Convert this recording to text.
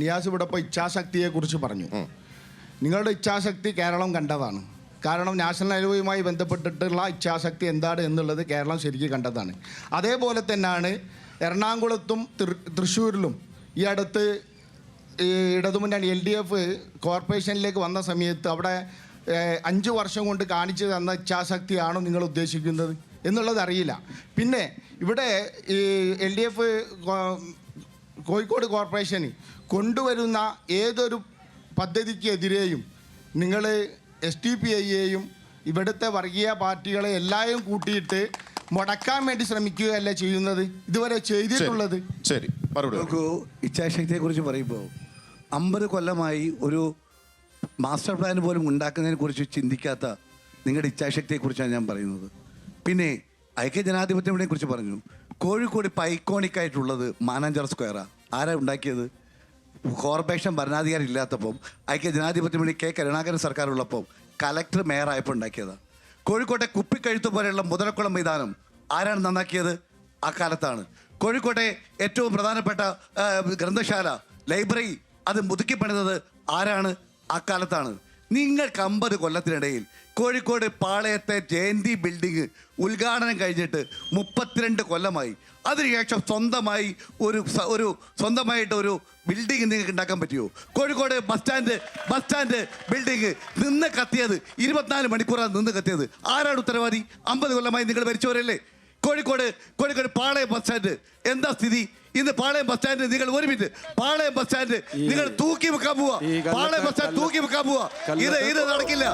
നിയാസ് ഇവിടെ ഇപ്പോൾ ഇച്ഛാശക്തിയെ കുറിച്ച് പറഞ്ഞു നിങ്ങളുടെ ഇച്ഛാശക്തി കേരളം കണ്ടതാണ്. കാരണം നാഷണൽ ഹൈവേയുമായി ബന്ധപ്പെട്ടിട്ടുള്ള ഇച്ഛാശക്തി എന്താണ് എന്നുള്ളത് കേരളം ശരിക്കും കണ്ടതാണ്. അതേപോലെ തന്നെയാണ് എറണാകുളത്തും തൃശ്ശൂരിലും ഈ അടുത്ത് ഇടതുമുന്നണി എൽ ഡി എഫ് കോർപ്പറേഷനിലേക്ക് വന്ന സമയത്ത് അവിടെ അഞ്ച് വർഷം കൊണ്ട് കാണിച്ചു തന്ന ഇച്ഛാശക്തിയാണോ നിങ്ങൾ ഉദ്ദേശിക്കുന്നത് എന്നുള്ളത് അറിയില്ല. പിന്നെ ഇവിടെ ഈ L D F Kozhikode corporation കൊണ്ടുവരുന്ന ഏതൊരു പദ്ധതിക്കെതിരെയും നിങ്ങൾ എസ് ടി പി ഐയെയും ഇവിടുത്തെ വർഗീയ പാർട്ടികളെ എല്ലാവരും കൂട്ടിയിട്ട് മുടക്കാൻ വേണ്ടി ശ്രമിക്കുകയല്ല ചെയ്യുന്നത്? ഇതുവരെ ചെയ്തിട്ടുള്ളത്? ശരി മറുപടി നോക്കൂ ഇച്ഛാശക്തിയെ കുറിച്ച് പറയുമ്പോൾ അമ്പത് കൊല്ലമായി ഒരു മാസ്റ്റർ പ്ലാൻ പോലും ഉണ്ടാക്കുന്നതിനെ കുറിച്ച് ചിന്തിക്കാത്ത നിങ്ങളുടെ ഇച്ഛാശക്തിയെ കുറിച്ചാണ് ഞാൻ പറയുന്നത്. പിന്നെ ഐക്യ ജനാധിപത്യത്തിനെ കുറിച്ച് പറഞ്ഞു. കോഴിക്കോട് ഇപ്പോൾ ഐക്കോണിക് ആയിട്ടുള്ളത് മാനാഞ്ചർ സ്ക്വയറാ. ആരാ ഉണ്ടാക്കിയത്? കോർപ്പറേഷൻ ഭരണാധികാരി ഇല്ലാത്തപ്പം ഐക്യ ജനാധിപത്യം വേണ്ടി കെ കരുണാകരൻ സർക്കാർ ഉള്ളപ്പോൾ കലക്ടർ മേയറായപ്പോൾ ഉണ്ടാക്കിയതാണ് കോഴിക്കോട്ടെ കുപ്പിക്കഴുത്ത് പോലെയുള്ള മുതലക്കുളം മൈതാനം ആരാണ് നന്നാക്കിയത്? ആ കാലത്താണ്. കോഴിക്കോട്ടെ ഏറ്റവും പ്രധാനപ്പെട്ട ഗ്രന്ഥശാല ലൈബ്രറി അത് മുതുക്കി പണിതത് ആരാണ്? ആ കാലത്താണ്. നിങ്ങൾക്ക് അമ്പത് കൊല്ലത്തിനിടയിൽ കോഴിക്കോട് പാളയത്തെ ജയന്തി ബിൽഡിംഗ് ഉദ്ഘാടനം കഴിഞ്ഞിട്ട് മുപ്പത്തിരണ്ട് കൊല്ലമായി. അതിനുശേഷം സ്വന്തമായി ഒരു ഒരു സ്വന്തമായിട്ട് ഒരു ബിൽഡിംഗ് നിങ്ങൾക്ക് ഉണ്ടാക്കാൻ പറ്റുമോ Kozhikode bus stand bus stand building നിന്ന് കത്തിയത് ഇരുപത്തിനാല് മണിക്കൂറാണ് നിന്ന് കത്തിയത്. ആരാണ് ഉത്തരവാദി? അമ്പത് കൊല്ലമായി നിങ്ങൾ ഭരിച്ചവരല്ലേ? കോഴിക്കോട് കോഴിക്കോട് പാളയം ബസ് സ്റ്റാൻഡ് എന്താ സ്ഥിതി? ഇന്ന് പാളയം ബസ് സ്റ്റാൻഡ് നിങ്ങൾ ഒരുമിച്ച് പാളയം ബസ് സ്റ്റാൻഡ് നിങ്ങൾ തൂക്കി വെക്കാൻ പോവാ. പാളയം ബസ് സ്റ്റാൻഡ് തൂക്കി വെക്കാൻ പോവാ. ഇത് ഇത് നടക്കില്ല.